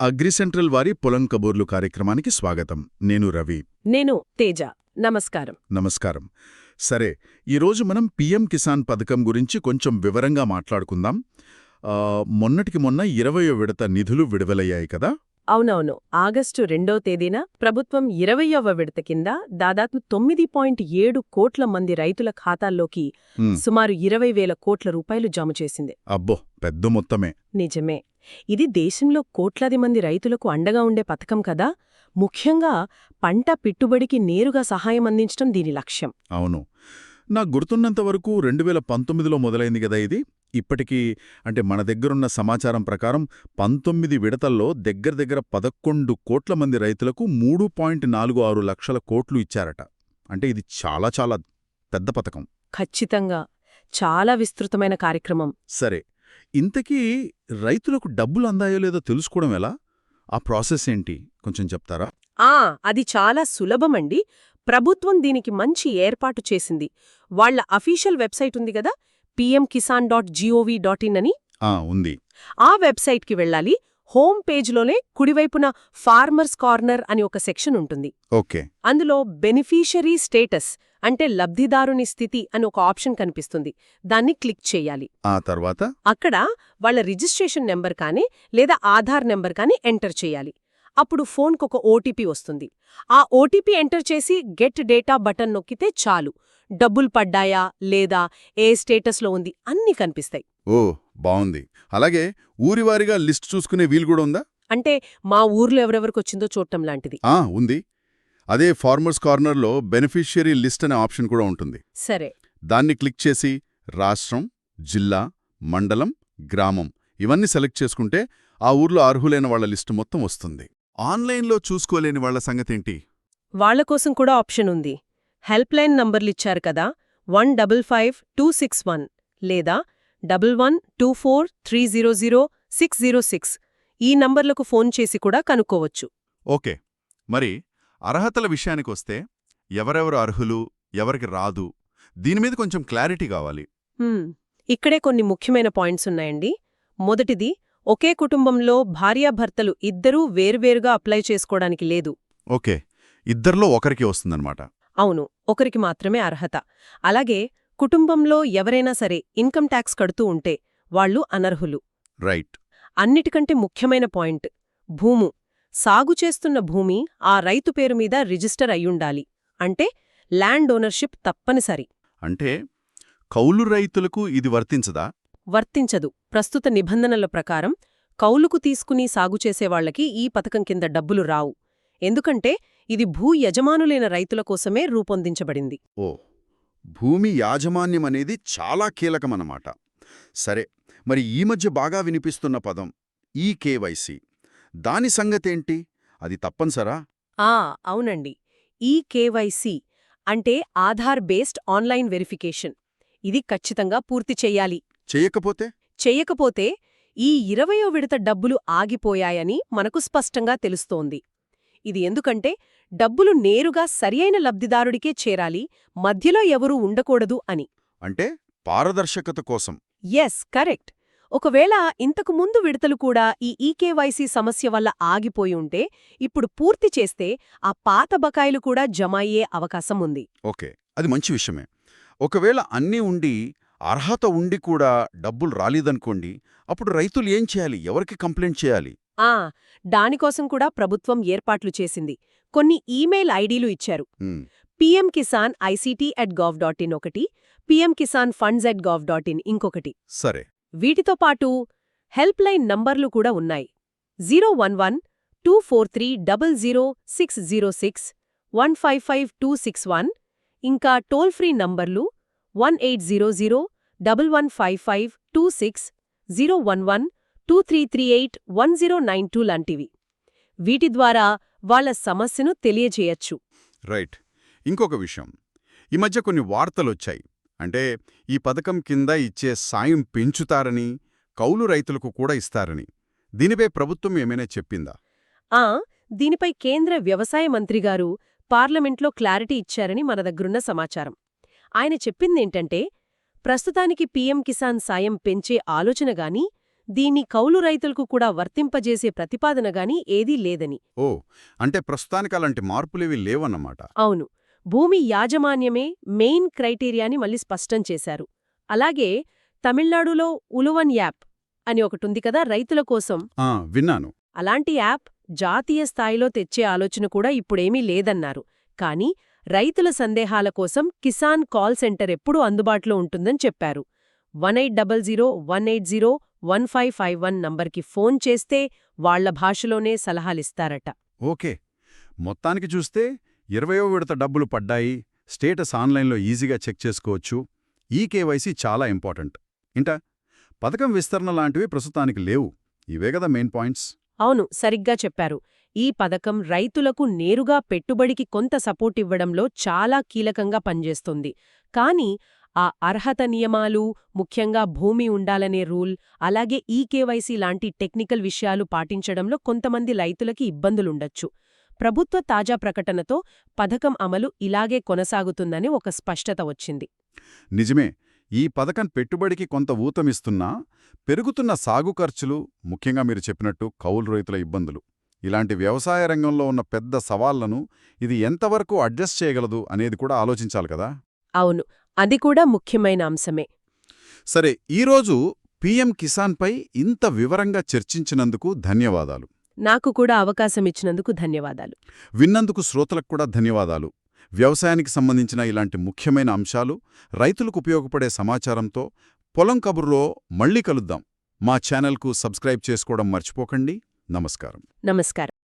అగ్రిసెంట్రల్ వారి పొలం కబూర్లు కార్యక్రమానికి స్వాగతం. నేను రవి. నేను తేజ. నమస్కారం. నమస్కారం. సరే ఈరోజు మనం పీఎం కిసాన్ పథకం గురించి కొంచెం వివరంగా మాట్లాడుకుందాం. మొన్నటికి మొన్న ఇరవయో విడత నిధులు విడుదలయ్యాయి కదా? అవునవును. ఆగస్టు రెండో తేదీన ప్రభుత్వం ఇరవయవ విడత కింద దాదాపు తొమ్మిది పాయింట్ ఏడు కోట్ల మంది రైతుల ఖాతాల్లోకి సుమారు ఇరవై వేల కోట్ల రూపాయలు జమ చేసింది. అబ్బో పెద్ద మొత్తమే. నిజమే. ఇది దేశంలో కోట్లాది మంది రైతులకు అండగా ఉండే పథకం కదా. ముఖ్యంగా పంట పెట్టుబడికి నేరుగా సహాయం అందించడం దీని లక్ష్యం. అవును. నాకు గుర్తున్నంత వరకు రెండు వేల పంతొమ్మిదిలో మొదలైంది కదా ఇది. ఇప్పటికీ అంటే మన దగ్గరున్న సమాచారం ప్రకారం పంతొమ్మిది విడతల్లో దగ్గర దగ్గర పదకొండు కోట్ల మంది రైతులకు మూడు పాయింట్ నాలుగు ఆరు లక్షల కోట్లు ఇచ్చారట. అంటే ఇది చాలా చాలా పెద్ద పథకం. ఖచ్చితంగా. చాలా విస్తృతమైన కార్యక్రమం. సరే. ఇంతకీ రైతులకు డబ్బులు అందాయో లేదో తెలుసుకోవడం ఎలా? ఆ ప్రాసెస్ ఏంటి? కొంచెం చెప్తారా? ఆ అది చాలా సులభమండి. ప్రభుత్వం దీనికి మంచి ఏర్పాటు చేసింది. వాళ్ళ అఫీషియల్ వెబ్సైట్ ఉంది కదా PM Kisan dot G O V dot in అని ఉంది. ఆ వెబ్సైట్కి వెళ్ళాలి. హోమ్ పేజ్లోనే కుడివైపున ఫార్మర్స్ కార్నర్ అని ఒక సెక్షన్ ఉంటుంది. ఓకే. అందులో బెనిఫిషరీ స్టేటస్ అంటే లబ్ధిదారుని స్థితి అని ఒక ఆప్షన్ కనిపిస్తుంది. దాన్ని క్లిక్ చేయాలి. ఆ తర్వాత? అక్కడ వాళ్ళ రిజిస్ట్రేషన్ నెంబర్ కానీ లేదా ఆధార్ నెంబర్ కానీ ఎంటర్ చేయాలి. అప్పుడు ఫోన్కు ఒక ఓటీపీ వస్తుంది. ఆ ఓటీపీ ఎంటర్ చేసి గెట్ డేటా బటన్ నొక్కితే చాలు. డబ్బులు పడ్డాయా లేదా ఏ స్టేటస్లో ఉంది అన్నీ కనిపిస్తాయి. ఓ. బావుంది అలాగే ఊరివారిగా లిస్ట్ చూసుకునే వీలు కూడా ఉందా? అంటే మా ఊర్లో ఎవరెవరికి వచ్చిందో చూడటం లాంటిది. ఆ ఉంది. అదే ఫార్మర్స్ కార్నర్లో బెనిఫిషియరీ లిస్ట్ అనే ఆప్షన్ కూడా ఉంటుంది. సరే. దాన్ని క్లిక్ చేసి రాష్ట్రం జిల్లా మండలం గ్రామం ఇవన్నీ సెలెక్ట్ చేసుకుంటే ఆ ఊర్లో అర్హులైన వాళ్ళ లిస్టు మొత్తం వస్తుంది. ఆన్లైన్లో చూసుకోలేని వాళ్ళ సంగతేంటి? వాళ్ళ కోసం కూడా ఆప్షన్ ఉంది. హెల్ప్ లైన్ నంబర్లిచ్చారు కదా one double five two six one లేదా double one two four three zero zero six zero six. ఈ నంబర్లకు ఫోన్ చేసి కూడా కనుక్కోవచ్చు. ఓకే. మరి అర్హతల విషయానికొస్తే ఎవరెవరు అర్హులు ఎవరికి రాదు దీని మీద కొంచెం క్లారిటీ కావాలి. ఇక్కడే కొన్ని ముఖ్యమైన పాయింట్స్ ఉన్నాయండి. మొదటిది ఒకే కుటుంబంలో భార్యాభర్తలు ఇద్దరూ వేర్వేరుగా అప్లై చేసుకోవడానికి లేదు. ఓకే. ఇద్దర్లో ఒకరికి వస్తుందన్నమాట. అవును ఒకరికి మాత్రమే అర్హత. అలాగే కుటుంబంలో ఎవరైనా సరే ఇన్కమ్ ట్యాక్స్ కడుతూ ఉంటే వాళ్ళు అనర్హులు. రైట్. అన్నిటికంటే ముఖ్యమైన పాయింట్ భూము. సాగు చేస్తున్న భూమి ఆ రైతు పేరు మీద రిజిస్టర్ అయ్యుండాలి. అంటే ల్యాండ్ ఓనర్షిప్ తప్పనిసరి. అంటే కౌలు రైతులకు ఇది వర్తించదా? వర్తించదు. ప్రస్తుత నిబంధనల ప్రకారం కౌలుకు తీసుకుని సాగు చేసేవాళ్ళకి ఈ పథకం కింద డబ్బులు రావు. ఎందుకంటే ఇది భూ యజమానులైన రైతుల కోసమే రూపొందించబడింది. ఓ. భూమి యాజమాన్యం అనేది చాలా కీలకమన్నమాట. సరే మరి ఈ మధ్య బాగా వినిపిస్తున్న పదం ఈ కేవైసీ. దాని సంగతేంటి? అది తప్పనిసరా? ఆ అవునండి. ఈ కేవైసీ అంటే ఆధార్ బేస్డ్ ఆన్లైన్ వెరిఫికేషన్. ఇది ఖచ్చితంగా పూర్తి చెయ్యాలి చెయ్యకపోతే చెయ్యకపోతే ఈ ఇరవయో విడత డబ్బులు ఆగిపోయాయని మనకు స్పష్టంగా తెలుస్తోంది. ఇది ఎందుకంటే డబ్బులు నేరుగా సరియైన లబ్ధిదారుడికే చేరాలి మధ్యలో ఎవరూ ఉండకూడదు అని. అంటే పారదర్శకత కోసం. ఎస్ కరెక్ట్ ఒకవేళ ఇంతకు ముందు విడతలు కూడా ఈ ఈకేవైసీ సమస్య వల్ల ఆగిపోయి ఉంటే ఇప్పుడు పూర్తి చేస్తే ఆ పాత బకాయిలు కూడా జమ అయ్యే అవకాశం ఉంది. ఓకే అది మంచి విషయమే. ఒకవేళ అన్నీ ఉండి అర్హత ఉండి కూడా డబ్బులు రాలేదనుకోండి అప్పుడు రైతులు ఏం చేయాలి? ఎవరికి కంప్లైంట్ చేయాలి? ఆ దానికోసం కూడా ప్రభుత్వం ఏర్పాట్లు చేసింది. కొన్ని ఈమెయిల్ ఐడీలు ఇచ్చారు. PM Kisan ICT at gov dot in ఒకటి PM Kisan funds at gov dot in ఇంకొకటి. సరే. వీటితో పాటు హెల్ప్ లైన్ నంబర్లు కూడా ఉన్నాయి. Zero one one two four three double zero six zero six one five five two six one ఇంకా toll free నంబర్లు one eight zero zero double one five five two six zero one one two three three eight one zero nine two లాంటివి. వీటి ద్వారా వాళ్ళ సమస్యను తెలియజేయచ్చు. Right. ఇంకొక విషయం. ఈ మధ్య కొన్ని వార్తలొచ్చాయి. అంటే ఈ పథకం కింద ఇచ్చే సాయం పెంచుతారని కౌలు రైతులకు కూడా ఇస్తారని. దీనిపై ప్రభుత్వం ఏమైనా చెప్పిందా? ఆ దీనిపై కేంద్ర వ్యవసాయ మంత్రి గారు పార్లమెంట్లో క్లారిటీ ఇచ్చారని మన దగ్గరున్న సమాచారం. ఆయన చెప్పిందేంటంటే ప్రస్తుతానికి పీఎం కిసాన్ సాయం పెంచే ఆలోచన గాని దీన్ని కౌలు రైతులకు కూడా వర్తింపజేసే ప్రతిపాదన గాని ఏదీ లేదని. ఓ అంటే ప్రస్తుతానికి అలాంటి మార్పులేవి లేవన్నమాట. అవును. భూమి యాజమాన్యమే మెయిన్ క్రైటీరియాని మళ్ళీ స్పష్టం చేశారు. అలాగే తమిళనాడులో ఉలువన్ యాప్ అని ఒకటుంది కదా రైతుల కోసం. విన్నాను. అలాంటి యాప్ జాతీయ స్థాయిలో తెచ్చే ఆలోచన కూడా ఇప్పుడేమీ లేదన్నారు. కానీ రైతుల సందేహాల కోసం కిసాన్ కాల్ సెంటర్ ఎప్పుడూ అందుబాటులో ఉంటుందని చెప్పారు. One eight double zero one eight zero one five five one నంబర్కి ఫోన్ చేస్తే వాళ్ళ భాషలోనే సలహాలిస్తారట. ఓకే. మొత్తానికి చూస్తే ఇరవయో విడత డబ్బులు పడ్డాయి. స్టేటస్ ఆన్లైన్లో ఈజీగా చెక్ చేసుకోవచ్చు. ఈ కేవైసీ చాలా ఇంపార్టెంట్. ఇంటా పథకం విస్తరణ లాంటివి ప్రస్తుతానికి లేవు. ఇవే కదా మెయిన్ పాయింట్స్. అవును సరిగ్గా చెప్పారు. ఈ పథకం రైతులకు నేరుగా పెట్టుబడికి కొంత సపోర్ట్ ఇవ్వడంలో చాలా కీలకంగా పనిచేస్తుంది. కానీ ఆ అర్హత నియమాలు ముఖ్యంగా భూమి ఉండాలనే రూల్ అలాగే ఈ కేవైసీ లాంటి టెక్నికల్ విషయాలు పాటించడంలో కొంతమంది రైతులకి ఇబ్బందులుండొచ్చు. ప్రభుత్వ తాజా ప్రకటనతో పథకం అమలు ఇలాగే కొనసాగుతుందని ఒక స్పష్టత వచ్చింది. నిజమే ఈ పథకం పెట్టుబడికి కొంత ఊతమిస్తున్నా పెరుగుతున్న సాగు ఖర్చులు ముఖ్యంగా మీరు చెప్పినట్టు కౌలు రైతుల ఇబ్బందులు ఇలాంటి వ్యవసాయ రంగంలో ఉన్న పెద్ద సవాళ్ళను ఇది ఎంతవరకు అడ్జస్ట్ చేయగలదు అనేది కూడా ఆలోచించాలి కదా? అవును అది కూడా ముఖ్యమైన అంశమే. సరే ఈరోజు పీఎం కిసాన్పై ఇంత వివరంగా చర్చించినందుకు ధన్యవాదాలు. నాకు కూడా అవకాశమిచ్చినందుకు ధన్యవాదాలు. విన్నందుకు శ్రోతలకు కూడా ధన్యవాదాలు. వ్యవసాయానికి సంబంధించిన ఇలాంటి ముఖ్యమైన అంశాలు రైతులకు ఉపయోగపడే సమాచారంతో పొలం కబుర్లో మళ్ళీ కలుద్దాం. మా ఛానల్కు సబ్స్క్రైబ్ చేసుకోవడం మర్చిపోకండి. నమస్కారం. నమస్కారం.